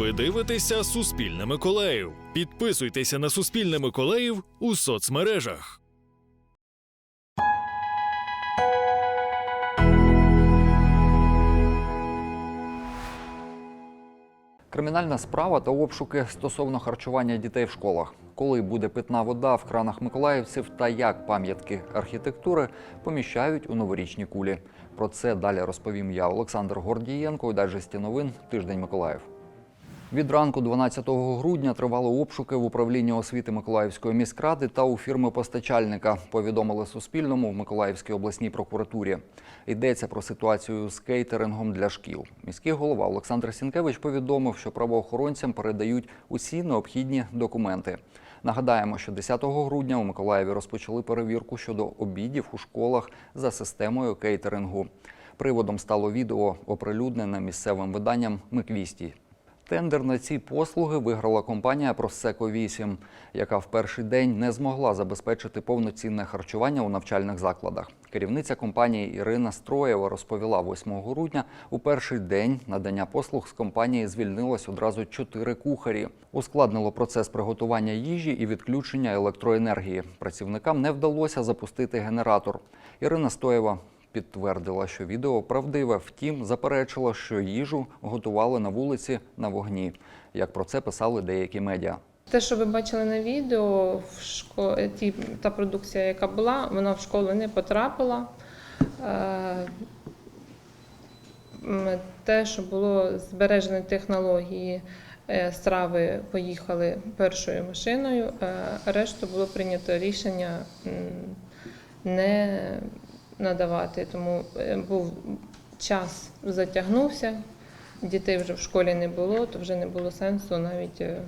Ви дивитеся Суспільне Миколаїв. Підписуйтеся на Суспільне Миколаїв у соцмережах. Кримінальна справа та обшуки стосовно харчування дітей в школах. Коли буде питна вода в кранах миколаївців та як пам'ятки архітектури поміщають у новорічні кулі. Про це далі розповім я, Олександр Гордієнко, дайджесті новин Тиждень Миколаїв. Від ранку 12 грудня тривали обшуки в управлінні освіти Миколаївської міськради та у фірми постачальника. Повідомили Суспільному в Миколаївській обласній прокуратурі. Йдеться про ситуацію з кейтерингом для шкіл. Міський голова Олександр Сінкевич повідомив, що правоохоронцям передають усі необхідні документи. Нагадаємо, що 10 грудня у Миколаєві розпочали перевірку щодо обідів у школах за системою кейтерингу. Приводом стало відео, оприлюднене місцевим виданням Миквісті. Тендер на ці послуги виграла компанія Просеко 8 яка в перший день не змогла забезпечити повноцінне харчування у навчальних закладах. Керівниця компанії Ірина Строєва розповіла 8 грудня. У перший день надання послуг з компанії звільнилось одразу чотири кухарі. Ускладнило процес приготування їжі і відключення електроенергії. Працівникам не вдалося запустити генератор. Ірина Стоєва підтвердила, що відео правдиве, втім заперечила, що їжу готували на вулиці на вогні, як про це писали деякі медіа. Те, що ви бачили на відео, в шко... ті, та продукція, яка була, вона в школу не потрапила. Е, Те, що було збережені технології, е, страви поїхали першою машиною, е, решту було прийнято рішення не надавати. Тому е, був час затягнувся, дітей вже в школі не було, то вже не було сенсу навіть е,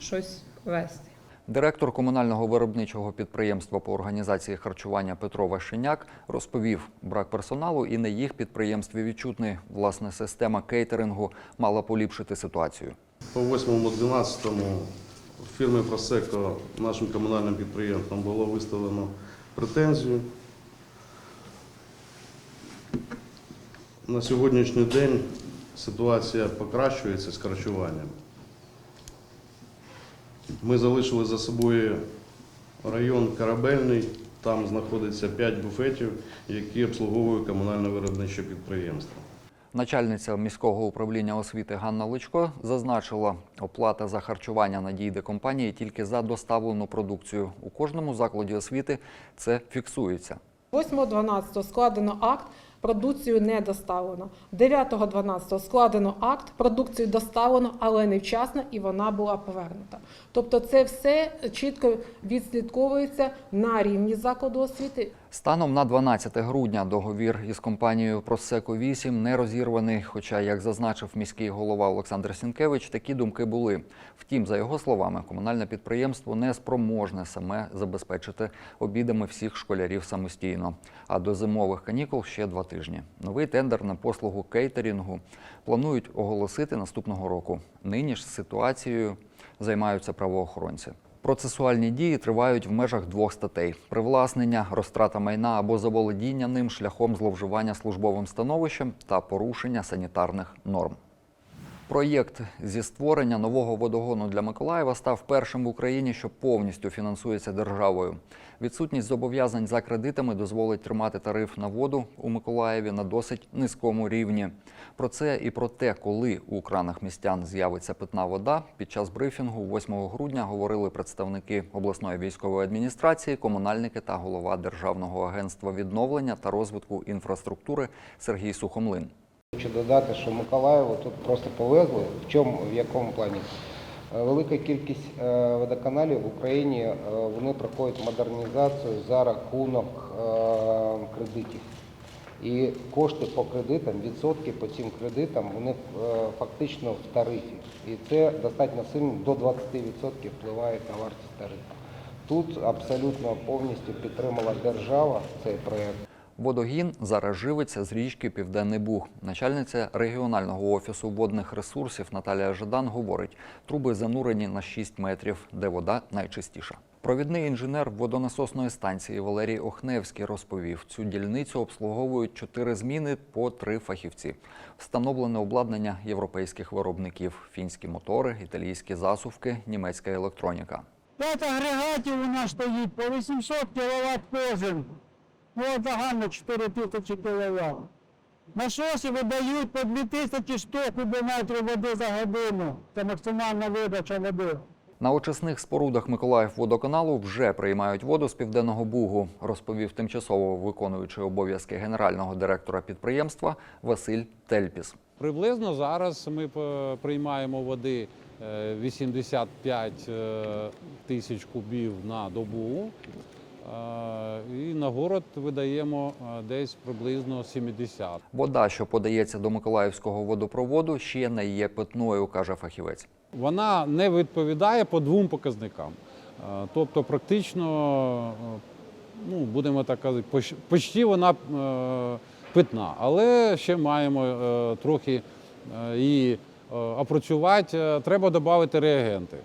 щось вести. Директор комунального виробничого підприємства по організації харчування Петро Вашеняк розповів, брак персоналу і на їх підприємстві відчутний. Власне, система кейтерингу мала поліпшити ситуацію. По 8.12 фірмі Просеко нашим комунальним підприємством було виставлено претензію. На сьогоднішній день ситуація покращується з харчуванням. Ми залишили за собою район Корабельний, там знаходиться 5 буфетів, які обслуговує комунальне виробниче підприємство. Начальниця міського управління освіти Ганна Личко зазначила, оплата за харчування надійде компанії тільки за доставлену продукцію. У кожному закладі освіти це фіксується. 8.12 складено акт, продукцію не доставлено. 9.12 складено акт, продукцію доставлено, але невчасно і вона була повернута. Тобто це все чітко відслідковується на рівні закладу освіти. Станом на 12 грудня договір із компанією Просеко 8 не розірваний. Хоча, як зазначив міський голова Олександр Сінкевич, такі думки були. Втім, за його словами, комунальне підприємство не спроможне саме забезпечити обідами всіх школярів самостійно. А до зимових канікул ще два тижні. Новий тендер на послугу кейтерінгу планують оголосити наступного року. Нині ж ситуацією займаються правоохоронці. Процесуальні дії тривають в межах двох статей: привласнення, розтрата майна або заволодіння ним шляхом зловживання службовим становищем та порушення санітарних норм. Проєкт зі створення нового водогону для Миколаєва став першим в Україні, що повністю фінансується державою. Відсутність зобов'язань за кредитами дозволить тримати тариф на воду у Миколаєві на досить низькому рівні. Про це і про те, коли у кранах містян з'явиться питна вода, під час брифінгу 8 грудня говорили представники обласної військової адміністрації, комунальники та голова Державного агентства відновлення та розвитку інфраструктури Сергій Сухомлин. Хочу додати, що Миколаєву тут просто повезли. В чому, в якому плані? Е, Велика кількість е, водоканалів в Україні е, вони проходять модернізацію за рахунок кредитів. І кошти по кредитам, відсотки по цим кредитам, вони фактично в тарифі. І це достатньо сильно до 20% впливає на вартість тарифу. Тут абсолютно повністю підтримала держава цей проєкт. Водогін зараз живиться з річки Південний Буг. Начальниця регіонального офісу водних ресурсів Наталія Жадан говорить, труби занурені на 6 метрів, де вода найчистіша. Провідний інженер водонасосної станції Валерій Охневський розповів, цю дільницю обслуговують чотири зміни по три фахівці. Встановлене обладнання європейських виробників: фінські мотори, італійські засувки, німецька електроніка. П'ять агрегатів у нас стоїть по 800 кВт кожен. Ну, от загально 4000 кВт. Насоси видають по 2100 кубометрів води за годину. Це максимальна видача води. На очисних спорудах Миколаївводоканалу вже приймають воду з південного бугу, розповів тимчасово виконуючий обов'язки генерального директора підприємства Василь Тельпіс. Приблизно зараз ми приймаємо води е, 85 е, тисяч кубів на добу. І на город видаємо десь приблизно 70. Вода, що подається до Миколаївського водопроводу, ще не є питною, каже фахівець. Вона не відповідає по двом показникам. Тобто, практично, ну, будемо так казати, поч- почти вона питна, але ще маємо е, трохи її е, опрацювати. Е, Треба додати реагенти.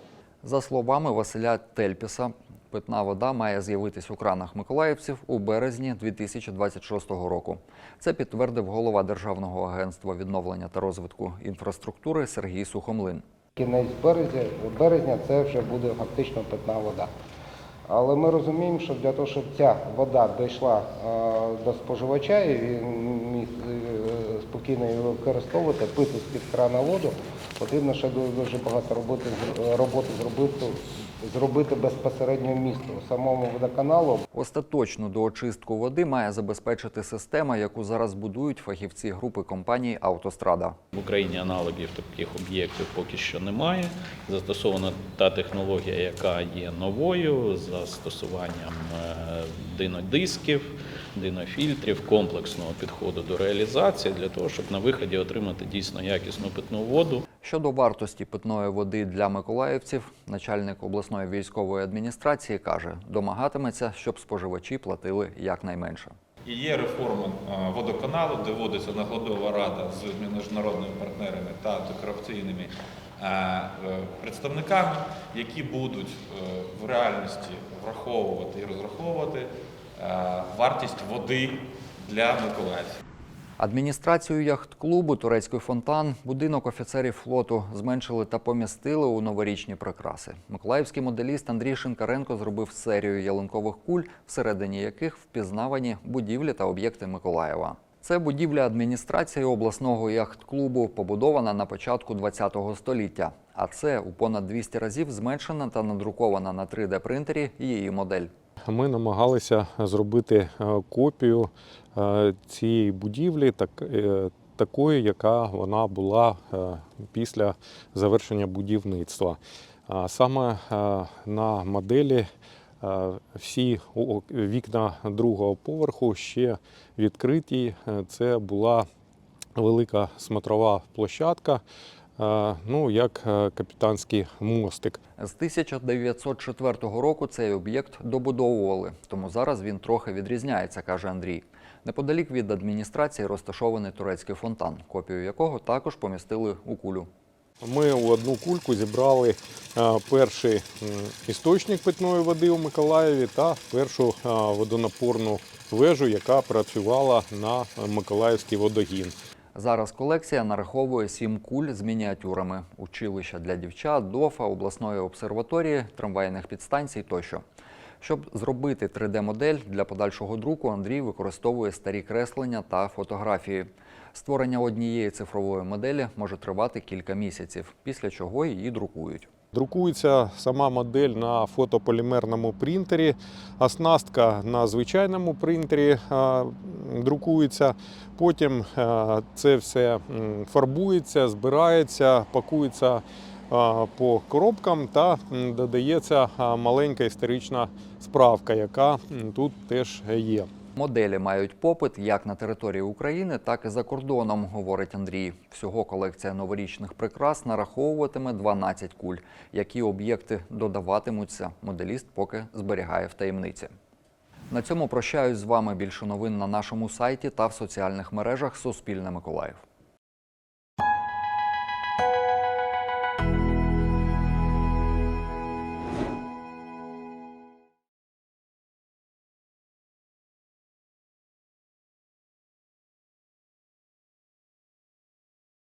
За словами Василя Тельпіса, питна вода має з'явитись у кранах миколаївців у березні 2026 року. Це підтвердив голова Державного агентства відновлення та розвитку інфраструктури Сергій Сухомлин. Кінець березня, березня це вже буде фактично питна вода. Але ми розуміємо, що для того, щоб ця вода дійшла е, до споживача і він міг е, спокійно її використовувати, пити з-під крана воду, потрібно ще дуже багато роботи, роботи зробити, зробити безпосередньо в місту, самому водоканалу. Остаточну доочистку води має забезпечити система, яку зараз будують фахівці групи компанії Автострада. В Україні аналогів таких об'єктів поки що немає. Застосована та технологія, яка є новою, з застосуванням е, динодисків, динофільтрів, комплексного підходу до реалізації для того, щоб на виході отримати дійсно якісну питну воду. Щодо вартості питної води для миколаївців, начальник обласної військової адміністрації каже, домагатиметься, щоб споживачі платили якнайменше. І є реформа водоканалу, де вводиться наглядова рада з міжнародними партнерами та антикорупційними е, е, представниками, які будуть е, в реальності враховувати і розраховувати е, вартість води для миколаївців. Адміністрацію яхт-клубу Турецький фонтан, будинок офіцерів флоту зменшили та помістили у новорічні прикраси. Миколаївський моделіст Андрій Шинкаренко зробив серію ялинкових куль, всередині яких впізнавані будівлі та об'єкти Миколаєва. Це будівля адміністрації обласного яхт-клубу, побудована на початку ХХ століття. А це у понад 200 разів зменшена та надрукована на 3D-принтері її модель. Ми намагалися зробити е, копію е, цієї будівлі, так, е, такою, яка вона була після завершення будівництва. Саме на моделі всі вікна другого поверху ще відкриті. Це була велика смотрова площадка, ну як е, капітанський мостик. З 1904 року цей об'єкт добудовували, тому зараз він трохи відрізняється, каже Андрій. Неподалік від адміністрації розташований турецький фонтан, копію якого також помістили у кулю. Ми у одну кульку зібрали е, перший істочник питної води у Миколаєві та першу е, водонапорну вежу, яка працювала на Миколаївський водогін. Зараз колекція нараховує сім куль з мініатюрами, училища для дівчат, ДОФа, обласної обсерваторії, трамвайних підстанцій тощо. Щоб зробити 3D-модель для подальшого друку, Андрій використовує старі креслення та фотографії. Створення однієї цифрової моделі може тривати кілька місяців, після чого її друкують. Друкується сама модель на фотополімерному принтері, оснастка на звичайному принтері е, друкується. Потім е, це все фарбується, збирається, пакується е, по коробкам та додається маленька історична справка, яка тут теж є. Моделі мають попит як на території України, так і за кордоном, говорить Андрій. Всього колекція новорічних прикрас нараховуватиме 12 куль. Які об'єкти додаватимуться, моделіст поки зберігає в таємниці. На цьому прощаюсь з вами. Більше новин на нашому сайті та в соціальних мережах Суспільне Миколаїв.